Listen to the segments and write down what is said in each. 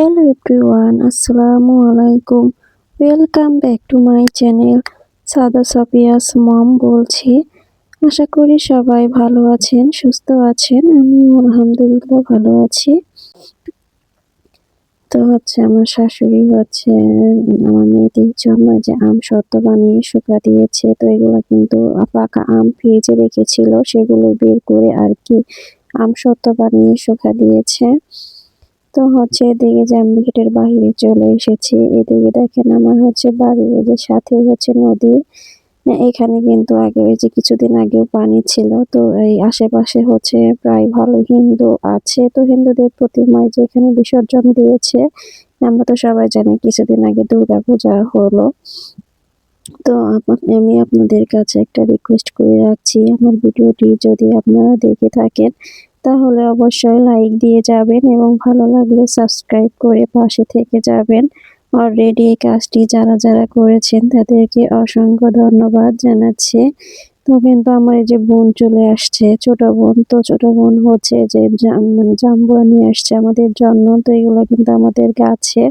Hello everyone আসসালামু আলাইকুম welcome back to my channel সাদা সাপিয়াস মম বলছি। আশা করি সবাই ভালো আছেন, সুস্থ আছেন। আমি আলহামদুলিল্লাহ ভালো আছি। তো হচ্ছে আমার শাশুড়ি হচ্ছে, আমার মেয়েদের জন্য যে আম সত্ত্ব বানিয়ে শুকা দিয়েছে। তো এগুলো কিন্তু পাকা আম ফ্রিজে রেখেছিল, সেগুলো বের করে আর কি আম সত্ত্ব বানিয়ে শুকা দিয়েছে। তো হচ্ছে এদিকে জ্যাম্বি গেটের বাহিরে চলে এসেছি, এদিকে দেখেন আমার হচ্ছে বাড়ির যে সাথে হচ্ছে নদী। এখানে কিন্তু আগে ওই যে কিছুদিন আগেও পানি ছিল, তো এই আশেপাশে হচ্ছে প্রায় ভালো হিন্দু আছে। তো হিন্দুদের প্রতিমায় যে এখানে বিসর্জন দিয়েছে, আমরা তো সবাই জানি কিছুদিন আগে দুর্গা পূজা হলো। তো আমি আপনাদের কাছে একটা রিকোয়েস্ট করে রাখছি। আমার ভিডিওটি যদি আপনারা দেখে থাকেন, তাহলে অবশ্যই লাইক দিয়ে যাবেন এবং ভালো লাগলে সাবস্ক্রাইব করে পাশে থেকে যাবেন। অলরেডি এই কাজটি যারা যারা করেছেন, তাদেরকে অসংখ্য ধন্যবাদ জানাচ্ছে। তো কিন্তু আমার এই যে বোন চলে আসছে, ছোট বোন। তো ছোট বোন হচ্ছে যে মানে জাম্বুরা নিয়ে আসছে আমাদের জন্য। তো এগুলো কিন্তু আমাদের গাছের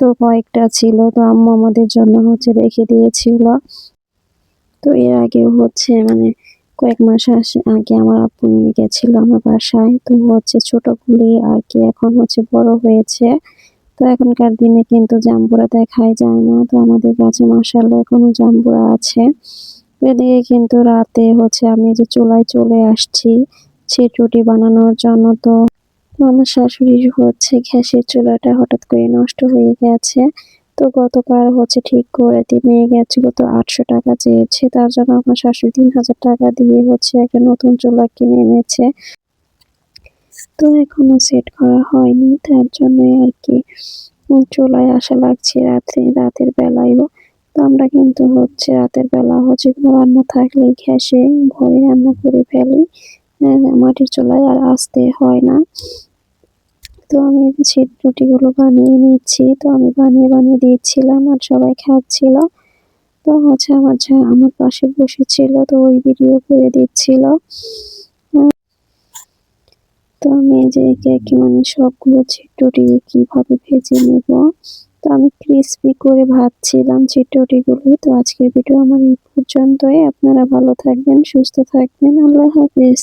তো কয়েকটা ছিল, তো আম্মু আমাদের জন্য হচ্ছে রেখে দিয়েছিল। তো এর আগে হচ্ছে মানে কয়েক মাস আগে আমার আপু নিয়ে গেছিল আমার বাসায়। তো হচ্ছে ছোট গুলি আর কি এখন হচ্ছে বড় হয়েছে। তো এখনকার দিনে কিন্তু জাম্বুরা দেখাই যায় না। তো আমাদের কাছে মাসাল্লাহ এখনও জাম্বুরা আছে। এদিকে কিন্তু রাতে হচ্ছে আমি যে চুলায় চলে আসছি ছিট রুটি বানানোর জন্য। তো আমার শাশুড়ির হচ্ছে গ্যাসের চুলাটা হঠাৎ করে নষ্ট হয়ে গেছে। তো গতকাল হচ্ছে ঠিক করে দিয়ে নিয়ে গেছিল তো আটশো টাকা চেয়েছে। তার জন্য আমার শাশুড়ি তিন হাজার টাকা দিয়ে হচ্ছে একটা নতুন চুলা কিনে এনেছে। তো এখনও সেট করা হয়নি, তার জন্যই আর কি চুলায় আসা লাগছে রাত্রে, রাতের বেলায়ও। তো আমরা কিন্তু হচ্ছে রাতের বেলা হচ্ছে কোনো রান্না থাকলে গ্যাসে ভরে রান্না করে ফেলি। মাটির চুলায় আর আসতে হয় না। তো আমি ছিট রুটিগুলো বানিয়ে নিচ্ছি। তো আমি বানিয়ে বানিয়ে দিচ্ছিলাম আর সবাই খাচ্ছিল। তো হচ্ছে আমার যা আমার পাশে বসেছিল, তো ওই ভিডিও করে দিচ্ছিল। তো আমি যে একে মানে সবগুলো ছিট রুটি কীভাবে ভেজে নেব? তো আমি ক্রিস্পি করে ভাবছিলাম ছিট রুটিগুলো। তো আজকের ভিডিও আমার এই পর্যন্তই। আপনারা ভালো থাকবেন, সুস্থ থাকবেন। আল্লাহ হাফেজ।